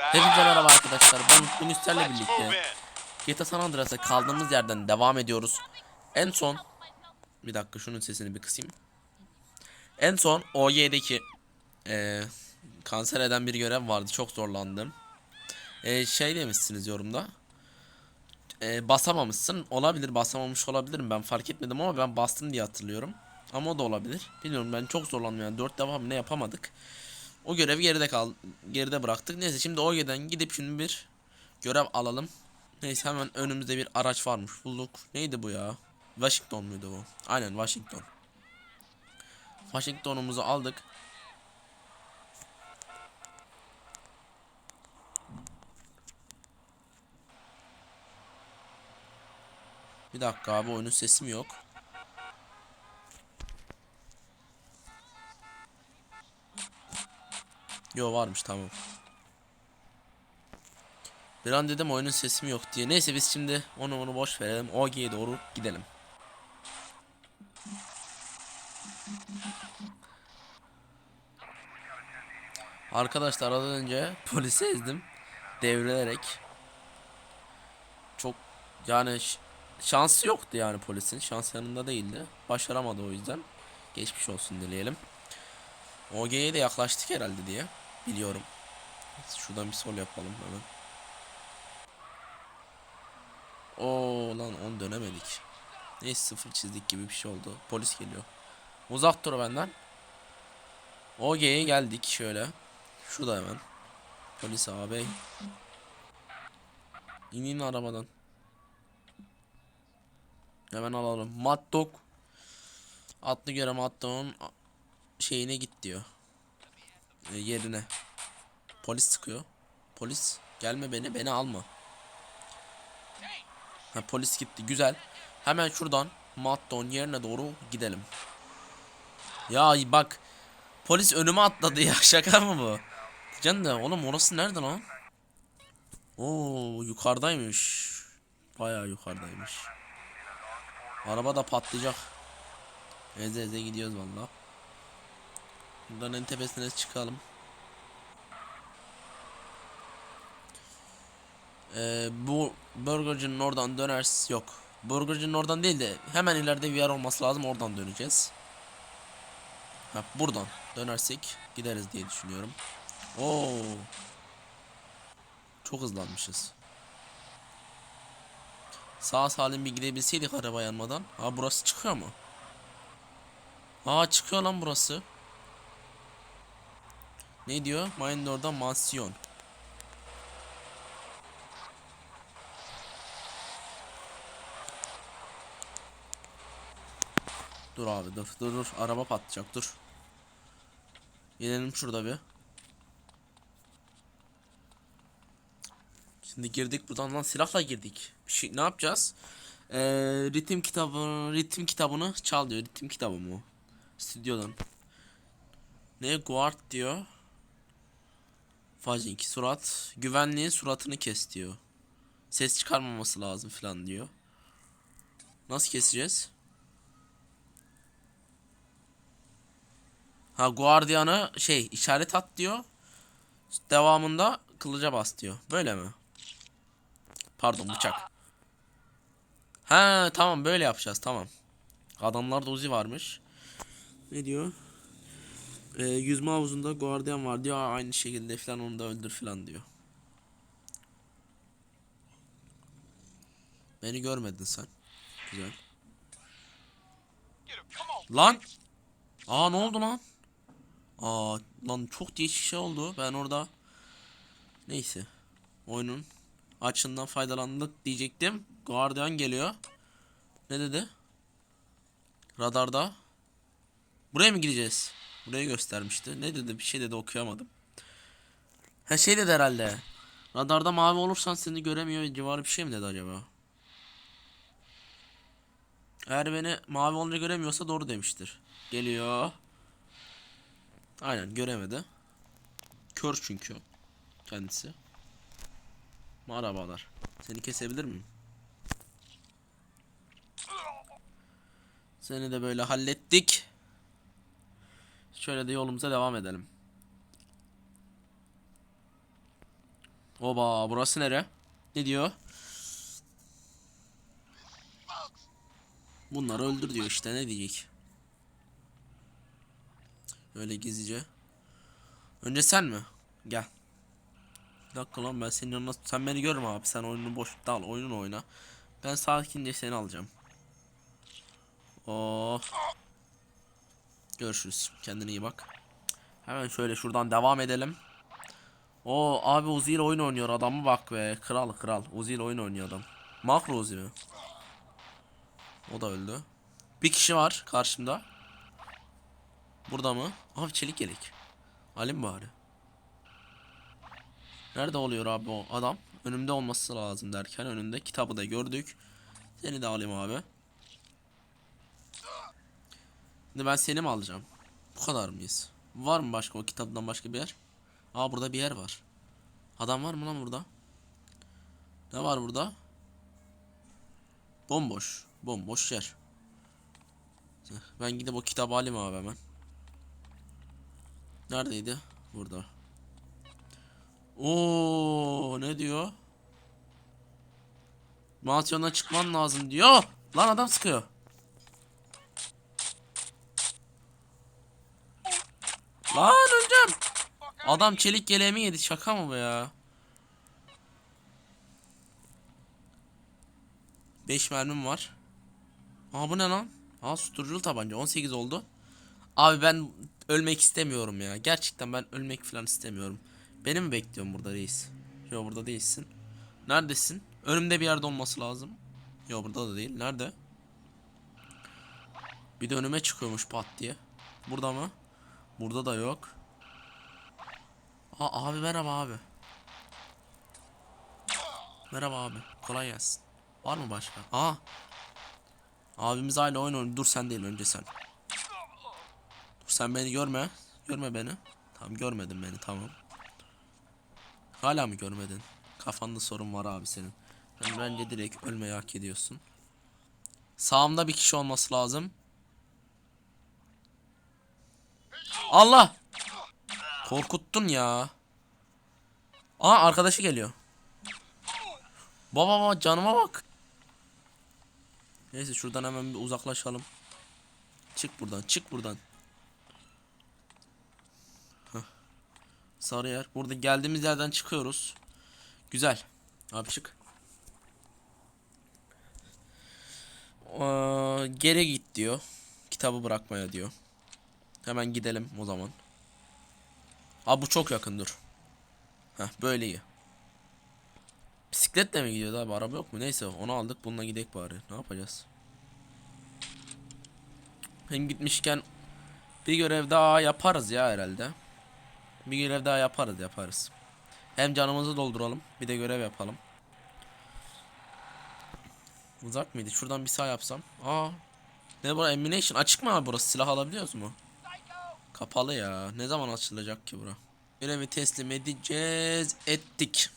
Hepinize merhaba arkadaşlar. Ben bugün sizlerle birlikte GTA San Andreas'a kaldığımız yerden devam ediyoruz. En son bir dakika şunun sesini bir kısayım. En son OY'deki eee kanser eden bir görev vardı. Çok zorlandım. Eee şey demişsiniz yorumda. Eee basamamışsın. Olabilir basamamış olabilirim. Ben fark etmedim ama ben bastım diye hatırlıyorum. Ama o da olabilir. Bilmiyorum ben çok zorlandım yani. 4 defa mı ne yapamadık. O görevi geride kal geride bıraktık. Neyse şimdi OG'den gidip şimdi bir görev alalım. Neyse hemen önümüzde bir araç varmış. Bulduk. Neydi bu ya? Washington muydu bu? Aynen Washington. Washington'umuzu aldık. Bir dakika abi oyunun sesi mi yok? Yo varmış tamam. Bir an dedim oyunun sesi yok diye. Neyse biz şimdi onu onu boş verelim. OG'ye doğru gidelim. Arkadaşlar az önce polisi ezdim. Devrilerek. Çok yani şansı yoktu yani polisin. Şans yanında değildi. Başaramadı o yüzden. Geçmiş olsun dileyelim. OG'ye de yaklaştık herhalde diye biliyorum. Şuradan bir sol yapalım hemen. Oo lan onu dönemedik. Neyse sıfır çizdik gibi bir şey oldu. Polis geliyor. Uzak dur benden. OG'ye geldik şöyle. Şurada hemen. Polis abi. İnin arabadan. Hemen alalım. Mad. Atlı göre Mad şeyine git diyor. E, yerine. Polis sıkıyor. Polis gelme beni beni alma. Ha, polis gitti güzel. Hemen şuradan Matton yerine doğru gidelim. Ya bak polis önüme atladı ya şaka mı bu? Can da oğlum orası nerede lan? Oo yukarıdaymış. Bayağı yukarıdaymış. Araba da patlayacak. Eze eze gidiyoruz vallahi. Buradan en tepesine çıkalım. Ee, bu burgercinin oradan döners yok. Burgercinin oradan değil de hemen ileride bir yer olması lazım oradan döneceğiz. Ha, buradan dönersek gideriz diye düşünüyorum. Oo. Çok hızlanmışız. Sağ salim bir gidebilseydik araba yanmadan. Ha burası çıkıyor mu? Aa çıkıyor lan burası. Ne diyor? Mindor'da mansiyon. Dur abi dur dur dur araba patlayacak dur. Gelelim şurada bir. Şimdi girdik buradan lan silahla girdik. Bir şey ne yapacağız? Ee, ritim kitabı ritim kitabını çal diyor. Ritim kitabı mı? Stüdyodan. Ne guard diyor. Fajink surat güvenliğin suratını kes diyor. Ses çıkarmaması lazım falan diyor. Nasıl keseceğiz? Ha guardiyanı şey işaret at diyor. Devamında kılıca bas diyor. Böyle mi? Pardon bıçak. Ha tamam böyle yapacağız tamam. Adamlarda uzi varmış. Ne diyor? Ee, yüzme havuzunda guardiyan var diyor. Aynı şekilde falan onu da öldür falan diyor. Beni görmedin sen. Güzel. Lan! Aa ne oldu lan? Aa lan çok değişik şey oldu. Ben orada neyse oyunun açından faydalandık diyecektim. Guardian geliyor. Ne dedi? Radarda. Buraya mı gideceğiz? Burayı göstermişti. Ne dedi? Bir şey dedi okuyamadım. Ha şey dedi herhalde. Radarda mavi olursan seni göremiyor civarı bir şey mi dedi acaba? Eğer beni mavi olunca göremiyorsa doğru demiştir. Geliyor. Aynen göremedi. Kör çünkü kendisi. Merhabalar. Seni kesebilir miyim? Seni de böyle hallettik. Şöyle de yolumuza devam edelim. Oba burası nere? Ne diyor? Bunları öldür diyor işte ne diyecek? Öyle gizlice. Önce sen mi? Gel. Bir dakika lan ben senin yanına... Sen beni görme abi. Sen oyununu boşlukta al. Oyununu oyna. Ben sakince seni alacağım. Oh. Görüşürüz. Kendine iyi bak. Hemen şöyle şuradan devam edelim. O abi Uzi oyun oynuyor adamı bak be. Kral kral. Uzi oyun oynuyor adam. Makro Uzi mi? O da öldü. Bir kişi var karşımda. Burada mı? Abi çelik yelek. Alayım bari. Nerede oluyor abi o adam? Önümde olması lazım derken önünde kitabı da gördük. Seni de alayım abi. Şimdi ben seni mi alacağım? Bu kadar mıyız? Var mı başka o kitaptan başka bir yer? Aa burada bir yer var. Adam var mı lan burada? Ne var burada? Bomboş. Bomboş yer. Ben gidip o kitabı alayım abi hemen. Neredeydi? Burada. Oo ne diyor? Mansiyondan çıkman lazım diyor. Lan adam sıkıyor. Lan öleceğim. Adam çelik yeleğimi yedi şaka mı bu ya? 5 mermim var. Aa bu ne lan? Aa susturuculu tabanca 18 oldu. Abi ben ölmek istemiyorum ya. Gerçekten ben ölmek falan istemiyorum. Beni mi bekliyorsun burada reis? Yok burada değilsin. Neredesin? Önümde bir yerde olması lazım. Yok burada da değil. Nerede? Bir de önüme çıkıyormuş pat diye. Burada mı? Burada da yok. Aa abi merhaba abi. Merhaba abi. Kolay gelsin. Var mı başka? Aa. Abimiz hala oyun oynuyor. Dur sen değil önce sen. Dur sen beni görme. Görme beni. Tamam görmedin beni tamam. Hala mı görmedin? Kafanda sorun var abi senin. Sen bence direkt ölmeyi hak ediyorsun. Sağımda bir kişi olması lazım. Allah! Korkuttun ya. Aa arkadaşı geliyor. Baba baba canıma bak. Neyse şuradan hemen bir uzaklaşalım. Çık buradan çık buradan. Heh. Sarı yer. Burada geldiğimiz yerden çıkıyoruz. Güzel. Abi çık. Aa, geri git diyor. Kitabı bırakmaya diyor. Hemen gidelim o zaman. Abi bu çok yakın dur. Heh böyle iyi. Bisikletle mi gidiyordu abi araba yok mu? Neyse onu aldık bununla gidek bari. Ne yapacağız? Hem gitmişken bir görev daha yaparız ya herhalde. Bir görev daha yaparız yaparız. Hem canımızı dolduralım bir de görev yapalım. Uzak mıydı? Şuradan bir sağ yapsam. Aa. Ne bu ammunition açık mı abi burası? Silah alabiliyoruz mu? Kapalı ya. Ne zaman açılacak ki bura? Görevi teslim edeceğiz. Ettik.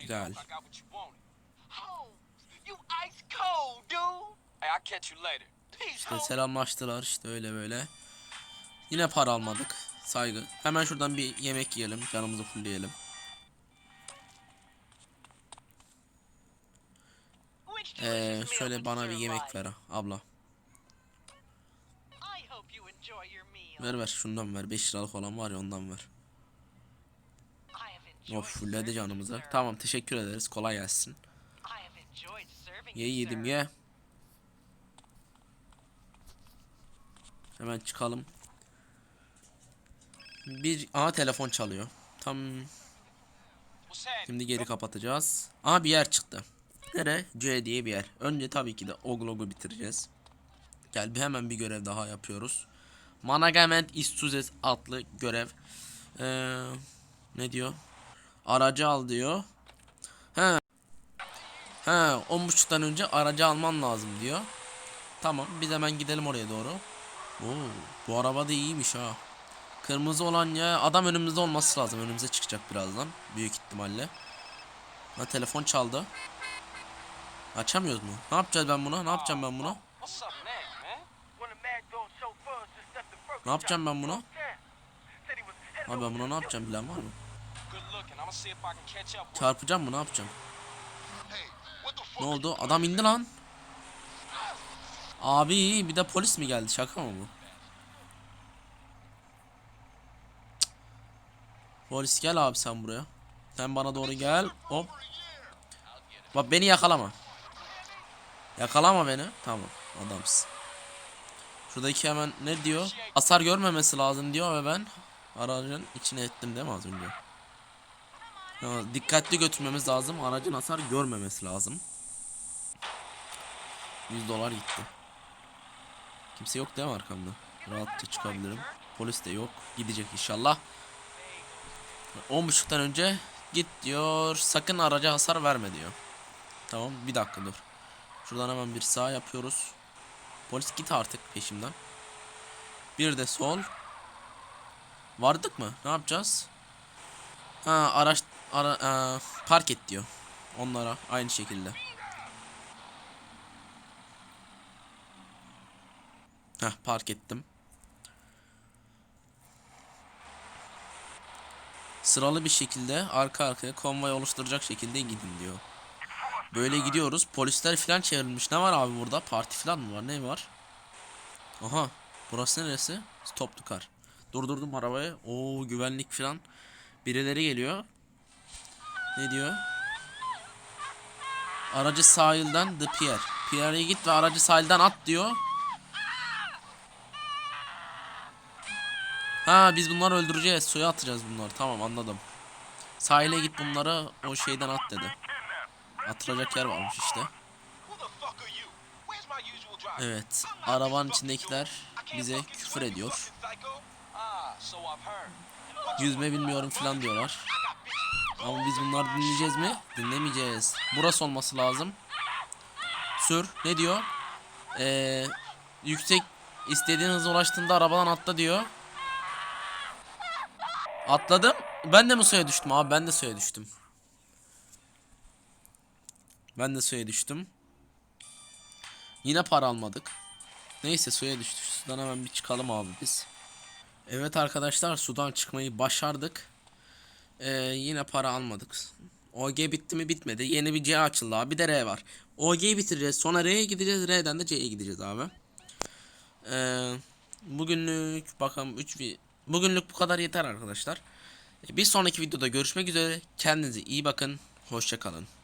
Güzel. İşte selamlaştılar işte öyle böyle. Yine para almadık. Saygı. Hemen şuradan bir yemek yiyelim. Canımızı fullleyelim. Ee, şöyle bana bir yemek ver abla. Ver ver şundan ver. 5 liralık olan var ya ondan ver. Of fulledi sir. Tamam teşekkür ederiz. Kolay gelsin. Ye yedim ye. Hemen çıkalım. Bir Aa telefon çalıyor. Tam şimdi geri kapatacağız. Aa bir yer çıktı. Nere? C diye bir yer. Önce tabii ki de Oglog'u bitireceğiz. Gel bir hemen bir görev daha yapıyoruz. Management Istuzes adlı görev. Ee, ne diyor? Aracı al diyor. He. He, 10.30'dan önce aracı alman lazım diyor. Tamam, biz hemen gidelim oraya doğru. Oo, bu araba da iyiymiş ha. Kırmızı olan ya adam önümüzde olması lazım. Önümüze çıkacak birazdan büyük ihtimalle. Ha telefon çaldı. Açamıyoruz mu? Ne yapacağız ben buna? Ne yapacağım ben buna? Ne yapacağım ben buna? Abi ben buna ne yapacağım bilen var mı? Çarpacağım mı ne yapacağım? Ne oldu? Adam indi lan. Abi bir de polis mi geldi? Şaka mı bu? Polis gel abi sen buraya. Sen bana doğru gel. Hop. Bak beni yakalama. Yakalama beni. Tamam adamsın. Şuradaki hemen ne diyor? Hasar görmemesi lazım diyor ve ben aracın içine ettim değil mi az önce? Dikkatli götürmemiz lazım. Aracın hasar görmemesi lazım. 100 dolar gitti. Kimse yok değil mi arkamda? Rahatça çıkabilirim. Polis de yok. Gidecek inşallah. 10.30'dan önce git diyor. Sakın araca hasar verme diyor. Tamam bir dakika dur. Şuradan hemen bir sağ yapıyoruz. Polis git artık peşimden. Bir de sol. Vardık mı? Ne yapacağız? Ha araç ara, eee, park et diyor. Onlara aynı şekilde. Heh park ettim. Sıralı bir şekilde arka arkaya konvoy oluşturacak şekilde gidin diyor. Böyle gidiyoruz. Polisler falan çevrilmiş. Ne var abi burada? Parti falan mı var? Ne var? Aha. Burası neresi? Stop to car. Durdurdum arabayı. Oo güvenlik falan. Birileri geliyor. Ne diyor? Aracı sahilden The Pier. Pier'e git ve aracı sahilden at diyor. Ha biz bunları öldüreceğiz. Suya atacağız bunları. Tamam anladım. Sahile git bunları o şeyden at dedi. Atılacak yer varmış işte. Evet. Arabanın içindekiler bize küfür ediyor. Ah. Yüzme bilmiyorum falan diyorlar. Ama biz bunları dinleyeceğiz mi? Dinlemeyeceğiz. Burası olması lazım. Sür. Ne diyor? Ee, yüksek istediğin hıza ulaştığında arabadan atla diyor. Atladım. Ben de mi suya düştüm abi? Ben de suya düştüm. Ben de suya düştüm. Yine para almadık. Neyse suya düştük. Sudan hemen bir çıkalım abi biz. Evet arkadaşlar sudan çıkmayı başardık. Ee, yine para almadık. OG bitti mi bitmedi. Yeni bir C açıldı abi. Bir de R var. OG'yi bitireceğiz. Sonra R'ye gideceğiz. R'den de C'ye gideceğiz abi. Ee, bugünlük bakalım 3 bir bugünlük bu kadar yeter arkadaşlar. Bir sonraki videoda görüşmek üzere. Kendinize iyi bakın. Hoşça kalın.